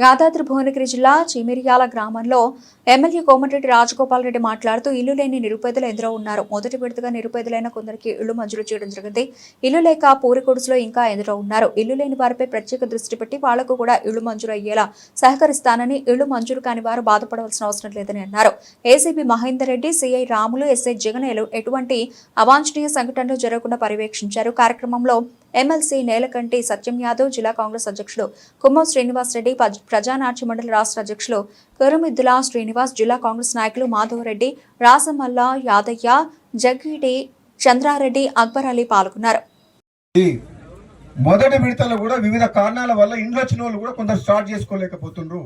యాదాద్రి భువనగిరి జిల్లా చిమిరియాల గ్రామంలో ఎమ్మెల్యే కోమటిరెడ్డి రాజగోపాల్ రెడ్డి మాట్లాడుతూ ఇల్లు లేని నిరుపేదలు ఎందరో ఉన్నారు. మొదటి విడతగా నిరుపేదలైన కొందరికి ఇళ్ళు మంజూరు చేయడం జరిగింది. ఇల్లు లేక పూరి ఇంకా ఎందరో ఉన్నారు. ఇల్లు లేని వారిపై ప్రత్యేక దృష్టి పెట్టి వాళ్ళకు కూడా ఇళ్ళు మంజూరు అయ్యేలా సహకరిస్తానని ఇళ్ళు మంజూరు కాని వారు బాధపడవలసిన అవసరం లేదని అన్నారు. ACB Mahender Reddy CI Ramulu SI Jaganelu ఎటువంటి అవాంఛనీయ సంఘటనలు జరగకుండా పర్యవేక్షించారు. కార్యక్రమంలో ఎమ్మెల్సీ నేలకంటి సత్యం యాదవ్ జిల్లా కాంగ్రెస్ అధ్యక్షులు కుమ్మం శ్రీనివాస్ రెడ్డి ప్రజానాట్య మండలి రాష్ట్ర అధ్యక్షులు కురుమిద్దుల శ్రీనివాస్ జిల్లా కాంగ్రెస్ నాయకులు మాధవరెడ్డి రాసమల్ల యాదయ్య జగ్గిడి చంద్రారెడ్డి అక్బర్ అలీ పాల్గొన్నారు. మొదటి విడతలో కూడా వివిధ కారణాల వల్ల ఇండ్లు వచ్చిన వాళ్ళు కూడా కొందరు స్టార్ట్ చేసుకోలేకపోతుండ్రు.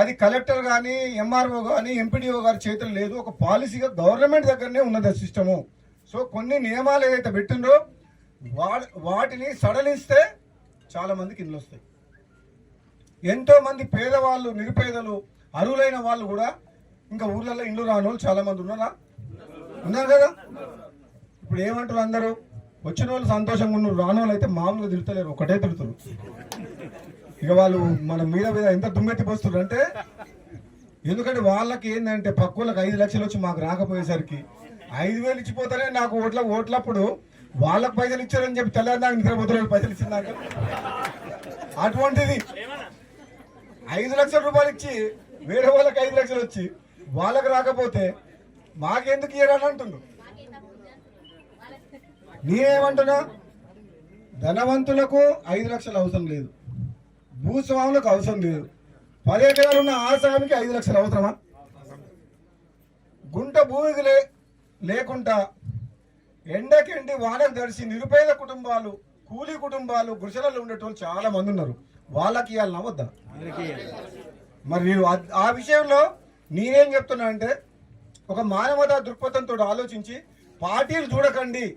అది కలెక్టర్ కానీ ఎంఆర్ఓ కానీ ఎంపీడీఓ గారి చేతులు లేదు. ఒక పాలసీగా గవర్నమెంట్ దగ్గరనే ఉన్నది ఆ సిస్టము. సో కొన్ని నియమాలు ఏదైతే పెట్టిండ్రో వా వాటిని సడలిస్తే చాలా మందికి ఇండ్లు వస్తాయి. ఎంతో మంది పేదవాళ్ళు నిరుపేదలు అరువులైన వాళ్ళు కూడా ఇంకా ఊర్లలో ఇండ్లు రాని వాళ్ళు చాలా మంది ఉన్నారా? ఉన్నారు కదా? ఇప్పుడు ఏమంటారు అందరూ? వచ్చిన వాళ్ళు సంతోషంగా ఉన్నారు రాని వాళ్ళు అయితే మామూలుగా తిడతలేరు ఒకటే తిడుతున్నారు ఇక వాళ్ళు మన మీద మీద ఎంత దుమ్మెత్తి పోస్తున్నారు అంటే ఎందుకంటే వాళ్ళకి ఏంటంటే పక్క వాళ్ళకి ఐదు లక్షలు వచ్చి మాకు రాకపోయేసరికి ఐదు వేలు ఇచ్చిపోతారే నాకు ఓట్ల ఓట్లప్పుడు వాళ్ళకి పైసలు ఇచ్చారని చెప్పి తెల్లారి నాకు నిద్రపోతున్నారు పైసలు ఇచ్చిందాక అటువంటిది. ఐదు లక్షల రూపాయలు ఇచ్చి వేరే వాళ్ళకి ఐదు లక్షలు వచ్చి వాళ్ళకి రాకపోతే మాకెందుకు ఇయ్యరని అంటుండ్రు నేనేమంటున్నా? ధనవంతులకు ఐదు లక్షలు అవసరం లేదు. భూస్వాములకు అవసరం లేదు. పది ఎకరాలు ఉన్న ఆసామికి ఐదు లక్షలు అవసరమా? గుంట భూమికి లే లేకుండా ఎండకెండి వానకు తడిసి నిరుపేద కుటుంబాలు కూలీ కుటుంబాలు గుడిసెలలో ఉండేటోళ్ళు చాలా మంది ఉన్నారు. వాళ్ళకి ఇవ్వాలని అవద్దా మరి నేను ఆ- విషయంలో నేనేం చెప్తున్నా అంటే ఒక మానవతా దృక్పథంతో ఆలోచించి పార్టీలు చూడకండి.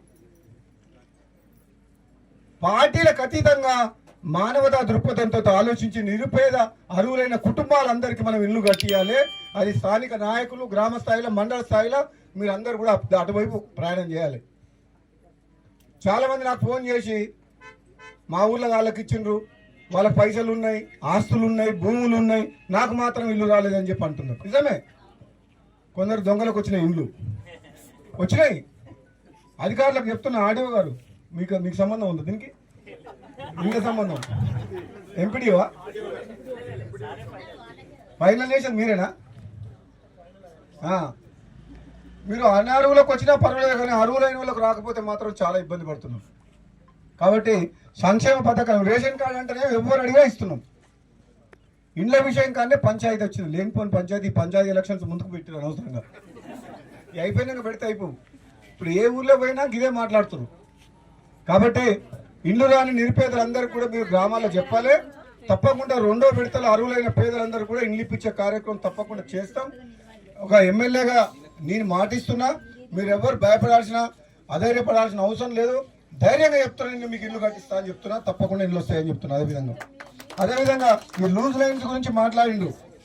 పార్టీలకు అతీతంగా మానవతా దృక్పథంతో ఆలోచించి నిరుపేద అరువులైన కుటుంబాలందరికీ మనం ఇల్లు కట్టియాలి. అది స్థానిక నాయకులు గ్రామ స్థాయిలో మండల స్థాయిలో మీరు అందరు కూడా అటు- అటువైపు ప్రయాణం చేయాలి. చాలా మంది నాకు ఫోన్ చేసి మా ఊళ్ళో వాళ్ళకి ఇచ్చిండ్రు. వాళ్ళకి పైసలు ఉన్నాయి ఆస్తులు ఉన్నాయి భూములు ఉన్నాయి నాకు మాత్రం ఇల్లు రాలేదని చెప్పి అంటున్నారు. నిజమే. కొందరు దొంగలకు వచ్చినాయి ఇండ్లు. వచ్చినాయి. అధికారులకు చెప్తున్న ఆడియో గారు మీకు మీకు సంబంధం ఉందా దీనికి? ఇంకా సంబంధం. ఎంపీడీవా ఫైనల్ నేషన్ మీరేనా? మీరు మీరు అనర్హులకు వచ్చినా పర్వాలేదు కానీ అర్హులైన వాళ్ళకు రాకపోతే మాత్రం చాలా ఇబ్బంది పడుతున్నారు. కాబట్టి సంక్షేమ పథకాలు రేషన్ కార్డు అంటేనే ఎవరు అడిగా ఇస్తున్నాం. ఇండ్ల విషయం కానీ పంచాయతీ వచ్చింది. లేనిపోని పంచాయతీ పంచాయతీ ఎలక్షన్స్ ముందుకు పెట్టిన అనవసరంగా. అయిపోయినాక పెడితే అయిపో ఇప్పుడు ఏ ఊర్లో పోయినా ఇదే మాట్లాడుతున్నారు. కాబట్టి ఇండ్లు రాని నిరుపేదలందరూ కూడా మీరు గ్రామాల్లో చెప్పాలి. తప్పకుండా రెండో విడతల అరువులైన పేదలందరూ కూడా ఇండ్లు ఇప్పించే కార్యక్రమం తప్పకుండా చేస్తాం. ఒక ఎమ్మెల్యేగా నేను మాటిస్తున్నా. మీరు ఎవరు భయపడాల్సిన అధైర్యపడాల్సిన అవసరం లేదు. ధైర్యంగా చెప్తున్నా నేను మీకు ఇల్లు కట్టిస్తా అని చెప్తున్నా తప్పకుండా ఇల్లు వస్తాయని చెప్తున్నా అదేవిధంగా. అదేవిధంగా ఈ లూజ్ లైన్స్ గురించి మాట్లాడిండు.